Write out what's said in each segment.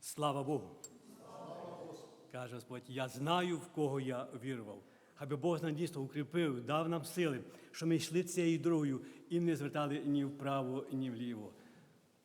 Слава Богу. Каже Господь, я знаю, в кого я вірував. Хай би Бог нас дійсно укріпив, дав нам сили, що ми йшли цією дорогою і не звертали ні вправо, ні вліво.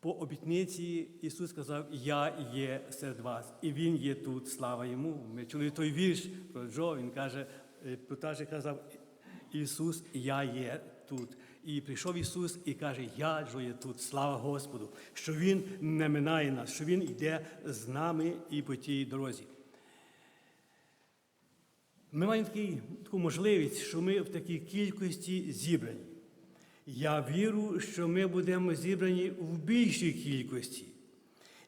По обітниці Ісус сказав, Я є серед вас, і Він є тут, слава йому. Ми чули той вірш про Джо, він каже, е, Пташик казав, Ісус, я є тут. І прийшов Ісус і каже, Я Джо є тут, слава Господу, що Він не минає нас, що Він йде з нами і по тій дорозі. Ми маємо такий, таку можливість, що ми в такій кількості зібрані. Я вірю, що ми будемо зібрані в більшій кількості.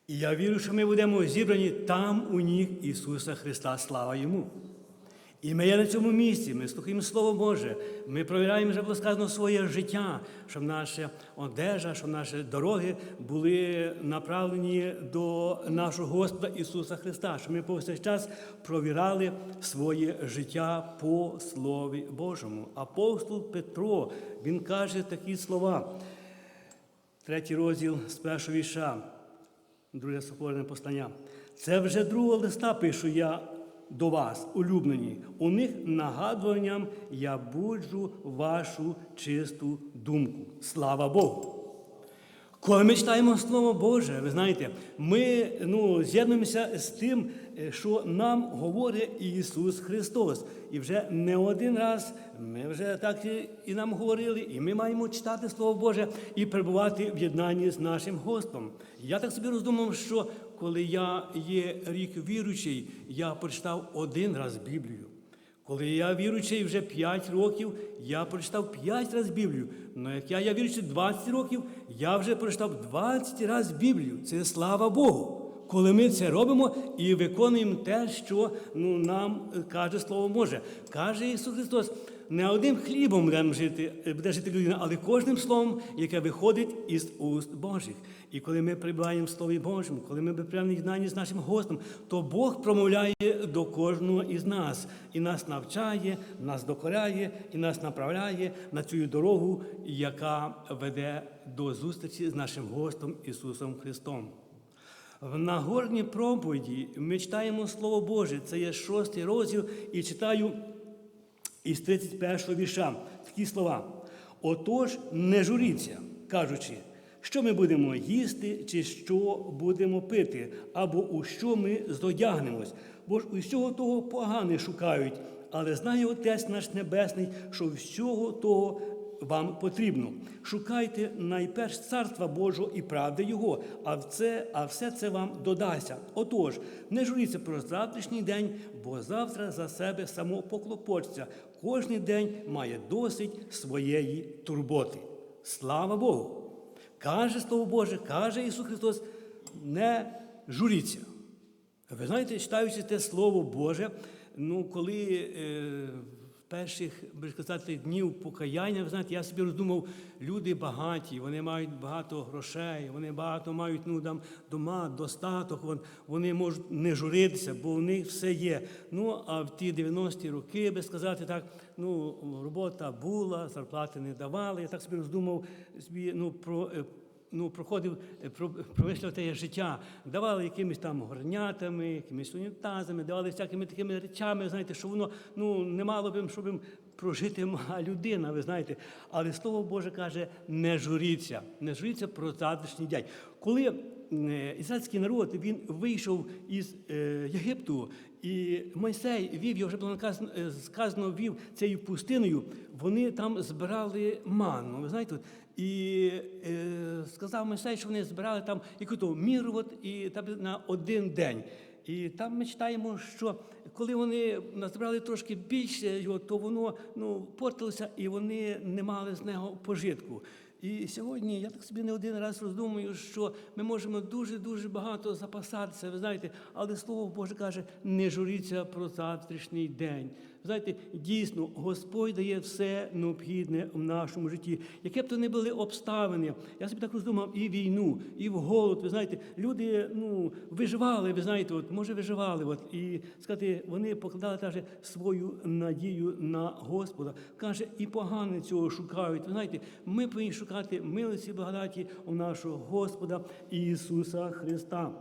І я вірю, що ми будемо зібрані там у ніг Ісуса Христа, слава Йому. І ми є на цьому місці, ми слухаємо Слово Боже, ми провіряємо, вже було сказано, своє життя, щоб наша одежа, щоб наші дороги були направлені до нашого Господа Ісуса Христа, щоб ми повсякчас провіряли своє життя по Слові Божому. Апостол Петро, він каже такі слова. Третій розділ з першого віша, друге сопорене послання. Це вже другого листа пишу я до вас, улюблені. У них нагадуванням я буджу вашу чисту думку. Слава Богу! Коли ми читаємо Слово Боже, ви знаєте, ми ну, з'єднуємося з тим, е, що нам говорить Ісус Христос. І вже не один раз ми вже так і- нам говорили, і ми маємо читати Слово Боже і перебувати в єднанні з нашим Господом. Я так собі роздумав, що коли я є рік віруючий, я прочитав один раз Біблію. Коли я віруючий вже 5 років, я прочитав 5 разів Біблію. Ну як я, я віруючий 20 років, я вже прочитав 20 разів Біблію. Це слава Богу. Коли ми це робимо і виконуємо те, що ну, нам е, каже Слово Боже. Каже Ісус Христос, не одним хлібом будемо жити, е, буде жити людина, але кожним словом, яке виходить із уст Божих. І коли ми перебуваємо в Слові Божому, коли ми прямо єднанні з нашим Господом, то Бог промовляє до кожного із нас і нас навчає, нас докоряє, і нас направляє на цю дорогу, яка веде до зустрічі з нашим Господом Ісусом Христом. В Нагорній проповіді ми читаємо Слово Боже, це є шостий розділ, і читаю із 31 вірша такі слова. Отож, не журіться, кажучи, що ми будемо їсти, чи що будемо пити, або у що ми зодягнемось, бо ж усього того погане шукають, але знає Отець наш Небесний, що всього того вам потрібно. Шукайте найперш царства Божого і правди Його, а, це, а все це вам додасться. Отож, не журіться про завтрашній день, бо завтра за себе само поклопочеться. Кожний день має досить своєї турботи. Слава Богу! Каже Слово Боже, каже Ісус Христос, не журіться. Ви знаєте, читаючи те Слово Боже, ну коли е, перших сказати, днів покаяння, ви знаєте, я собі роздумав, люди багаті, вони мають багато грошей, вони багато мають ну, там, дома, достаток, вони можуть не журитися, бо у них все є. Ну, а в ті 90-ті роки, би сказати так, ну, робота була, зарплати не давали. Я так собі роздумав собі, ну, про. Ну, проходив, е, про- промислив те життя, давали якимись там горнятами, якимись унітазами, давали всякими такими речами, знаєте, що воно ну, не мало б, щоб прожити мала людина, ви знаєте. Але Слово Боже каже, не журіться, не журіться про завтрашній день. Коли ізраїльський народ він вийшов із е, Єгипту, і Мойсей вів, його вже було е, сказано, вів цією пустиною, вони там збирали манну. Ви знаєте, і е, сказав Мойсей, що вони збирали там яку-то міру от, і там на один день. І там ми читаємо, що коли вони назбирали трошки більше його, то воно ну, портилося і вони не мали з нього пожитку. І сьогодні я так собі не один раз роздумую, що ми можемо дуже-дуже багато запасатися, ви знаєте, але Слово Боже каже, не журіться про завтрашній день. Знаєте, дійсно, Господь дає все необхідне в нашому житті. Яке б то не були обставини, я собі так роздумав і війну, і в голод. Ви знаєте, люди ну, виживали, ви знаєте, от, може виживали. От, і сказати, вони покладали теж свою надію на Господа. Каже, і погане цього шукають. Ви знаєте, ми повинні шукати милості благодаті у нашого Господа Ісуса Христа.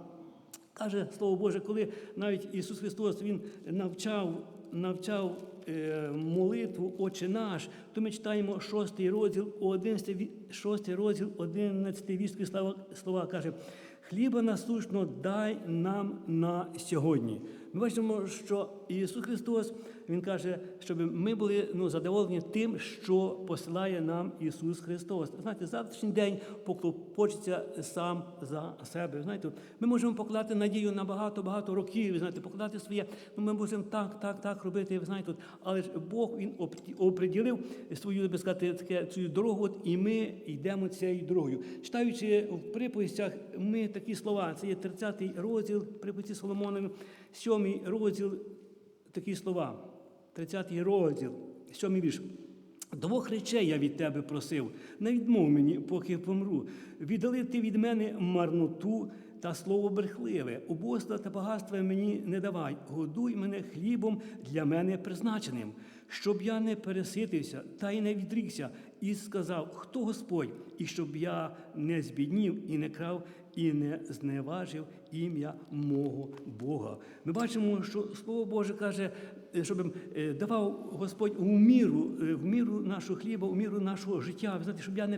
Каже Слово Боже, коли навіть Ісус Христос Він навчав, навчав е, молитву Отче наш, то ми читаємо 6 розділ, 11, 6 розділ, 11 вістки слова, слова каже, хліба насущно дай нам на сьогодні. Ми бачимо, що Ісус Христос Він каже, щоб ми були ну, задоволені тим, що посилає нам Ісус Христос. Знаєте, завтрашній день поклопочеться сам за себе. Знаєте, ми можемо покладати надію на багато-багато років, знаєте, покладати своє, ну ми можемо так, так, так робити, ви знаєте, але ж Бог Він оприділив свою, би сказати, таке, цю дорогу, от, і ми йдемо цією дорогою. Читаючи в приповістях, ми такі слова, це є 30-й розділ приповісті Соломонові, 7 розділ, такі слова, 30-й розділ, 7 вірш. Двох речей я від тебе просив, не відмов мені, поки помру. Віддали ти від мене марноту та слово брехливе. Убоства та багатства мені не давай. Годуй мене хлібом для мене призначеним, щоб я не переситився та й не відрікся, і сказав, хто Господь, і щоб я не збіднів і не крав, і не зневажив ім'я мого Бога. Ми бачимо, що Слово Боже каже, щоб е, давав Господь у міру, е, в міру нашого хліба, у міру нашого життя. Знаєте, щоб я не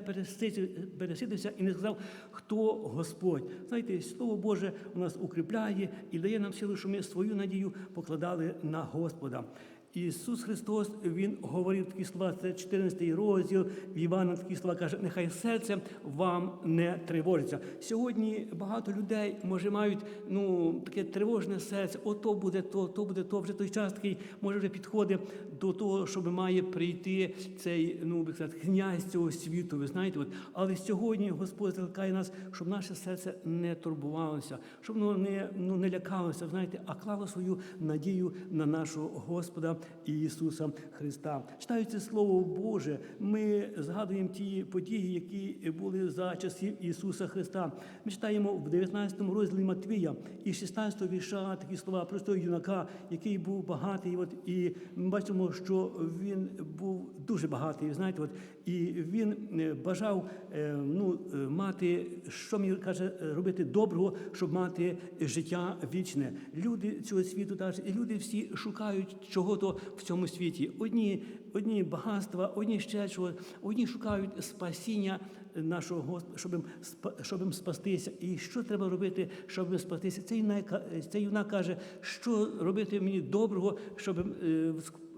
переситився і не сказав, хто Господь. Знаєте, Слово Боже у нас укріпляє і дає нам силу, що ми свою надію покладали на Господа. Ісус Христос Він говорив такі слова, це 14 розділ в Івана такі слова каже, нехай серце вам не тривожиться. Сьогодні багато людей може мають ну таке тривожне серце, ото буде то, то буде то. Вже той час такий може вже підходить до того, щоб має прийти цей ну сказати, князь цього світу. Ви знаєте, от але сьогодні Господь закликає нас, щоб наше серце не турбувалося, щоб воно не ну не лякалося, знаєте, а клало свою надію на нашого Господа Ісуса Христа. Читаючи Слово Боже, ми згадуємо ті події, які були за часів Ісуса Христа. Ми читаємо в 19 розділі Матвія і 16 вірша такі слова простого юнака, який був багатий. От, і ми бачимо, що він був дуже багатий. Знаєте, от, і він е, бажав е, ну, е, мати, що мені каже, робити доброго, щоб мати життя вічне. Люди цього світу, і люди всі шукають чого-то в цьому світі. Одні, одні багатства, одні ще чого, одні шукають спасіння нашого Господа, щоб, щоб їм спастися. І що треба робити, щоб їм спастися? Цей юнак, цей юнак каже, що робити мені доброго, щоб е,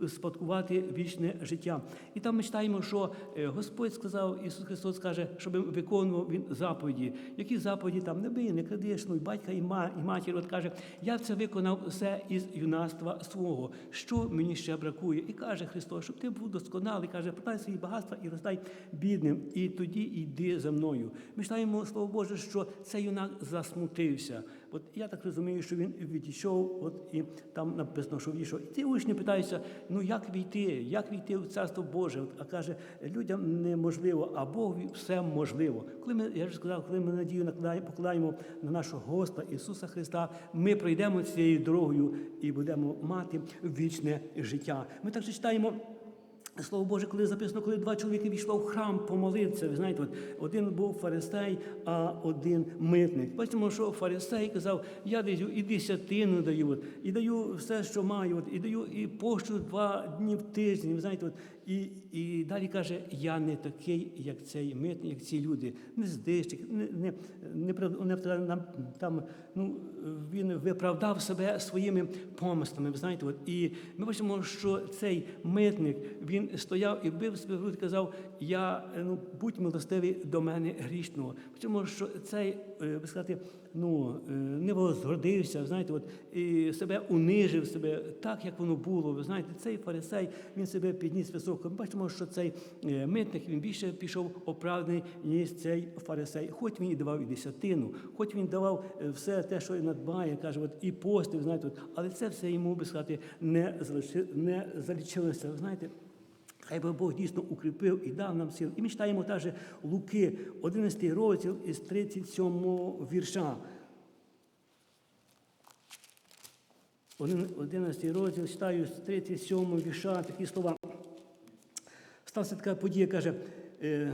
спадкувати вічне життя. І там ми читаємо, що е, Господь сказав, Ісус Христос каже, щоб виконував він заповіді. Які заповіді там не бий, не кради, шануй батька і, ма, і матір. От каже, я це виконав все із юнацтва свого. Що мені ще бракує? І каже Христос, щоб ти був досконалий, каже, продай свої багатства і роздай бідним. І тоді йди за мною. Ми читаємо Слово Боже, що цей юнак засмутився. От я так розумію, що він відійшов, от і там написано, що відійшов. І ті учні питаються: ну як війти, як війти в царство Боже? От, а каже, людям неможливо, а Богові все можливо. Коли ми, я вже сказав, коли ми надію покладаємо на нашого Господа Ісуса Христа, ми пройдемо цією дорогою і будемо мати вічне життя. Ми також читаємо. Слово Боже, коли записано, коли два чоловіки війшло в храм помолитися, ви знаєте, от один був фарисей, а один митник. Бачимо, що фарисей казав, я даю і десятину даю, от, і даю все, що маю, от, і даю і пощу два дні в тиждень. Ви знаєте, от, і, і далі каже, я не такий, як цей митник, як ці люди. Не здищик, не, не, не, не, там, ну, він виправдав себе своїми помислами. Ви знаєте, от, і ми бачимо, що цей митник він стояв і бив себе в грудь, казав: Я ну будь милостивий до мене грішного. Бачимо, що цей е, би сказати, ну е, не возгордився, знаєте, от і себе унижив себе так, як воно було. Ви знаєте, цей фарисей він себе підніс високо. Ми бачимо, що цей е, митник він більше пішов оправданий, ніж цей фарисей. Хоч він і давав і десятину, хоч він давав е, все те, що надбає, каже, от і постив, знаєте, от, але це все йому би сказати не залиши, не. Ви знаєте. Хай би Бог дійсно укріпив і дав нам сил. І ми читаємо теж Луки, 11 розділ із 37 вірша. 11 розділ читаю з 37 вірша такі слова. Стався така подія, каже, е,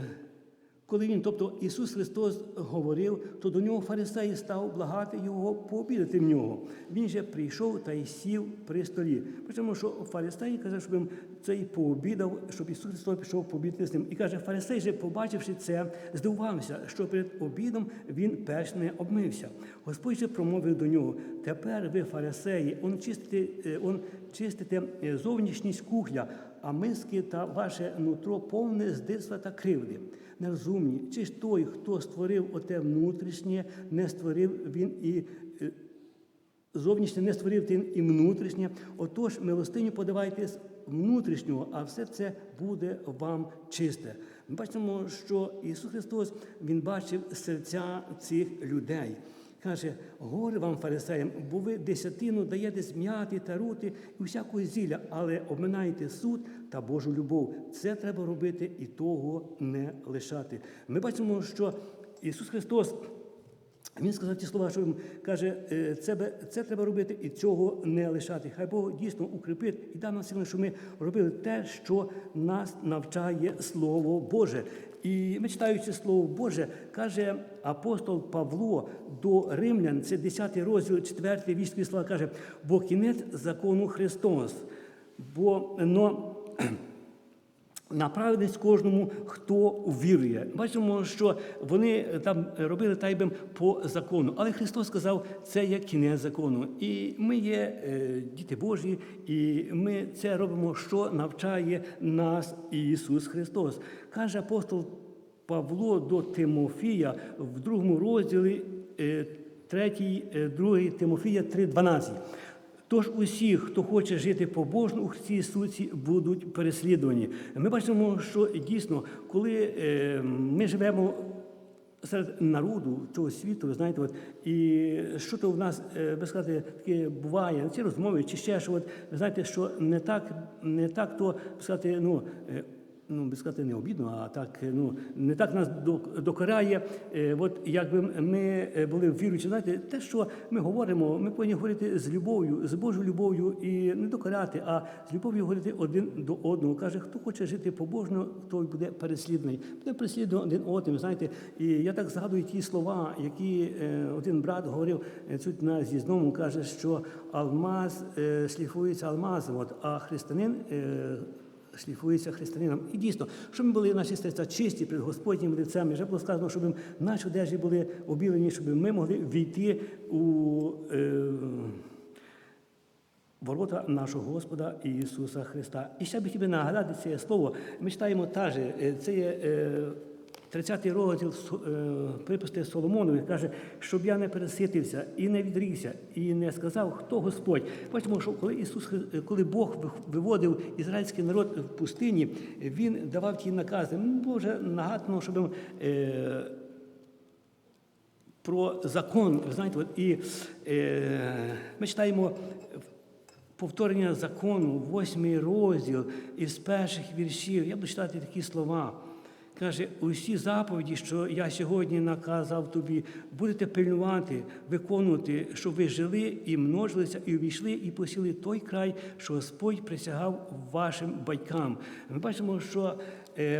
Коли він, тобто Ісус Христос говорив, то до нього фарисеї став благати його пообідати в нього. Він же прийшов та й сів при столі. Причому, що фарисеї каже, щоб він цей пообідав, щоб Ісус Христос пішов пообідати з ним. І каже, фарисей же, побачивши це, здивувався, що перед обідом він перш не обмився. Господь же промовив до нього: тепер ви, фарисеї, он чистите, е, он чистите е, зовнішність кухля, а миски та ваше нутро повне здирства та кривди. Нерозумні, чи ж той, хто створив оте внутрішнє, не створив він і е, зовнішнє не створив він і внутрішнє. Отож, милостиню подавайте з внутрішнього, а все це буде вам чисте. Ми бачимо, що Ісус Христос Він бачив серця цих людей. Каже, горе вам, фарисеям, бо ви десятину даєте зм'яти та рути і всякого зілля, але обминаєте суд та Божу любов. Це треба робити і того не лишати. Ми бачимо, що Ісус Христос. Він сказав ті слова, що він каже, е, це, це треба робити і цього не лишати. Хай Бог дійсно укріпить і дасть нам сили, що ми робили те, що нас навчає Слово Боже. І ми читаючи Слово Боже, каже апостол Павло до Римлян, це 10 розділ, 4 військові слова, каже, бо кінець закону Христос. Бо но, на праведність кожному, хто вірує. Бачимо, що вони там робили так би по закону. Але Христос сказав, це є кінець закону. І ми є е, діти Божі, і ми це робимо, що навчає нас Ісус Христос. Каже апостол Павло до Тимофія в другому розділі, е, третій, е, другий Тимофія 3,12. Тож усі, хто хоче жити побожно у цій суці, будуть переслідувані. Ми бачимо, що дійсно, коли е, ми живемо серед народу цього світу, ви знаєте, от, і що то в нас, е, би сказати, таке буває, ці розмови, чи ще що, от, ви знаєте, що не так, не так то, сказати, ну. Ну, би сказати, не обідно, а так, е, ну, не так нас док- докоряє, е, от якби ми е, були віруючі, знаєте, те, що ми говоримо, ми повинні говорити з любов'ю, з Божою любов'ю і не докоряти, а з любов'ю говорити один до одного. Каже, хто хоче жити побожно, той буде переслідуваний. Буде переслідуваний один одним, знаєте. І я так згадую ті слова, які один брат говорив тут на з'їзному, каже, що алмаз шліфується алмазом, от, а християнин шліфується християнином. І дійсно, щоб ми були наші серця чисті перед Господнім лицем, і вже було сказано, щоб наші одежі були обілені, щоб ми могли війти у е, ворота нашого Господа Ісуса Христа. І ще б хотів нагадати це слово. Ми читаємо теж, же, це є. е, 30 розділ е, припусти Соломонові каже, щоб я не переситився і не відрікся, і не сказав, хто Господь. Бачимо, що коли Ісус, Хри- коли Бог виводив ізраїльський народ в пустині, Він давав ті накази. Ну, Було нагадано, щоб е, про закон, знаєте, і е, ми читаємо повторення закону, восьмий розділ із перших віршів. Я буду читати такі слова. Каже, усі заповіді, що я сьогодні наказав тобі, будете пильнувати, виконувати, щоб ви жили і множилися, і увійшли, і посіли той край, що Господь присягав вашим батькам. Ми бачимо, що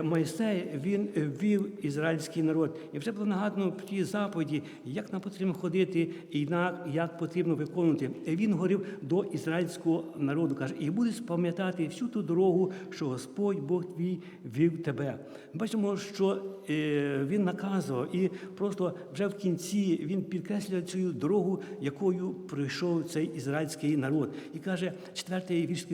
Мойсей він е, вів ізраїльський народ. І вже було нагадано про ті заповіді, як нам потрібно ходити і на- як потрібно виконувати. І Він говорив до ізраїльського народу, каже, і будеш пам'ятати всю ту дорогу, що Господь Бог твій вів тебе. Бачимо, що е, він наказував, і просто вже в кінці він підкреслює цю дорогу, якою пройшов цей ізраїльський народ. І каже, четвертий вірш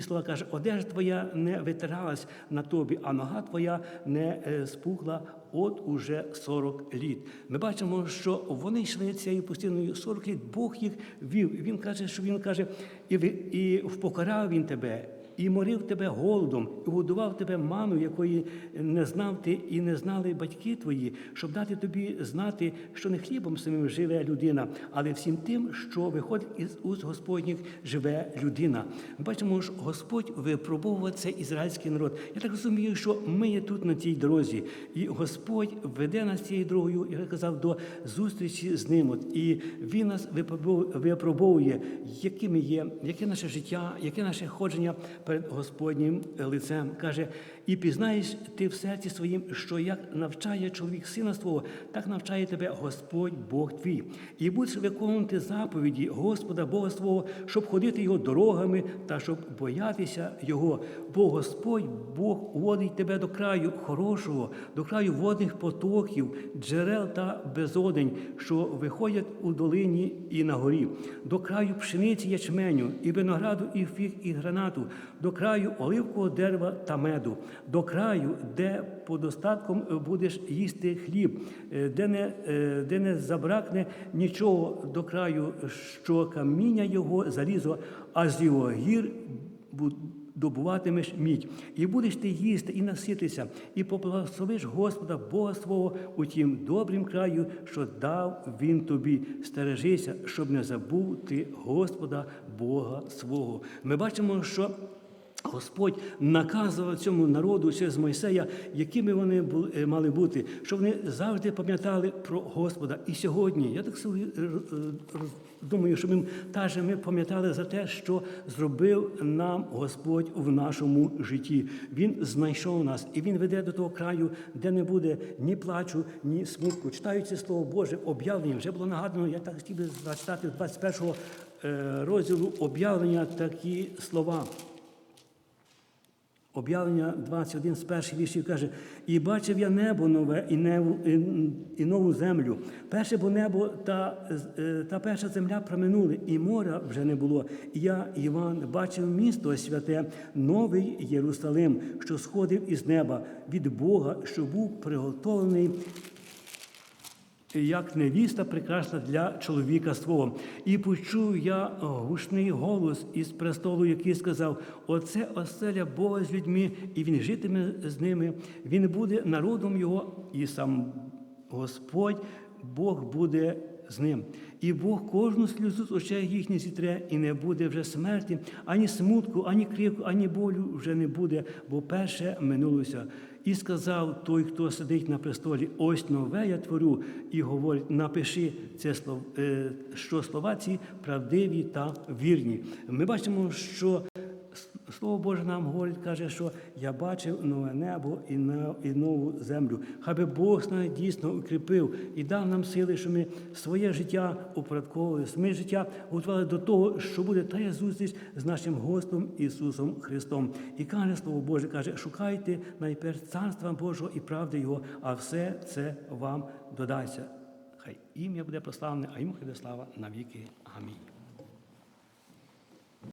слова каже: одежа твоя не витиралась на тобі, а нога твоя не е, спухла. От уже 40 літ. Ми бачимо, що вони йшли цією пустиною 40 літ. Бог їх вів. Він каже, що він каже, і, і впокарав він тебе, і морив тебе голодом, і годував тебе ману, якої не знав ти і не знали батьки твої, щоб дати тобі знати, що не хлібом самим живе людина, але всім тим, що виходить із уст Господніх, живе людина. Ми бачимо, що Господь випробовував цей ізраїльський народ. Я так розумію, що ми є тут на цій дорозі, і Господь веде нас цією дорогою, як я казав, до зустрічі з ним. От, і Він нас випробовує, випробовує, яким ми є, яке наше життя, яке наше ходження перед Господнім лицем. Каже, і пізнаєш ти в серці своїм, що як навчає чоловік сина свого, так навчає тебе Господь Бог твій. І будеш виконувати заповіді Господа Бога свого, щоб ходити його дорогами та щоб боятися Його. Бо Господь Бог водить тебе до краю хорошого, до краю водних потоків, джерел та безодень, що виходять у долині і на горі, до краю пшениці ячменю, і винограду, і фіг, і гранату, до краю оливкового дерева та меду, до краю, де по достатком будеш їсти хліб, е, де не, е, де не забракне нічого до краю, що каміння його залізо, а з його гір добуватимеш мідь, і будеш ти їсти і наситися, і поблагословиш Господа Бога свого у тім добрім краю, що дав він тобі. Стережися, щоб не забув ти Господа Бога свого. Ми бачимо, що Господь наказував цьому народу через Мойсея, якими вони були, е, мали бути, щоб вони завжди пам'ятали про Господа. І сьогодні я так е, е, думаю, що ми теж ми пам'ятали за те, що зробив нам Господь в нашому житті. Він знайшов нас і Він веде до того краю, де не буде ні плачу, ні смутку. Читаючи Слово Боже, об'явлення вже було нагадано. Я так хотів би зачитати з 21 е, розділу об'явлення такі слова. Об'явлення 21 з перших віршів каже: І бачив я небо нове і, неву, і, і нову землю. Перше бо небо та, е, та перша земля проминули, і моря вже не було. І я, Іван, бачив місто святе, новий Єрусалим, що сходив із неба від Бога, що був приготовлений як невіста прекрасна для чоловіка свого. І почув я гучний голос із престолу, який сказав: Оце оселя Бога з людьми, і він житиме з ними. Він буде народом його, і сам Господь Бог буде з ним. І Бог кожну сльозу з очей їхніх зітре, і не буде вже смерті, ані смутку, ані крику, ані болю вже не буде, бо перше минулося. І сказав той, хто сидить на престолі, ось нове я творю, і говорить: напиши це слово, е, що слова ці правдиві та вірні. Ми бачимо, що Слово Боже нам говорить, каже, що я бачив нове небо і і нову землю. Хай би Бог нас дійсно укріпив і дав нам сили, що ми своє життя упорядковували, своє життя готували до того, що буде та зустріч з нашим Господом Ісусом Христом. І каже Слово Боже, каже, шукайте найперш царства Божого і правди Його, а все це вам додасться. Хай ім'я буде прославлене, а йому хай буде слава навіки. Амінь.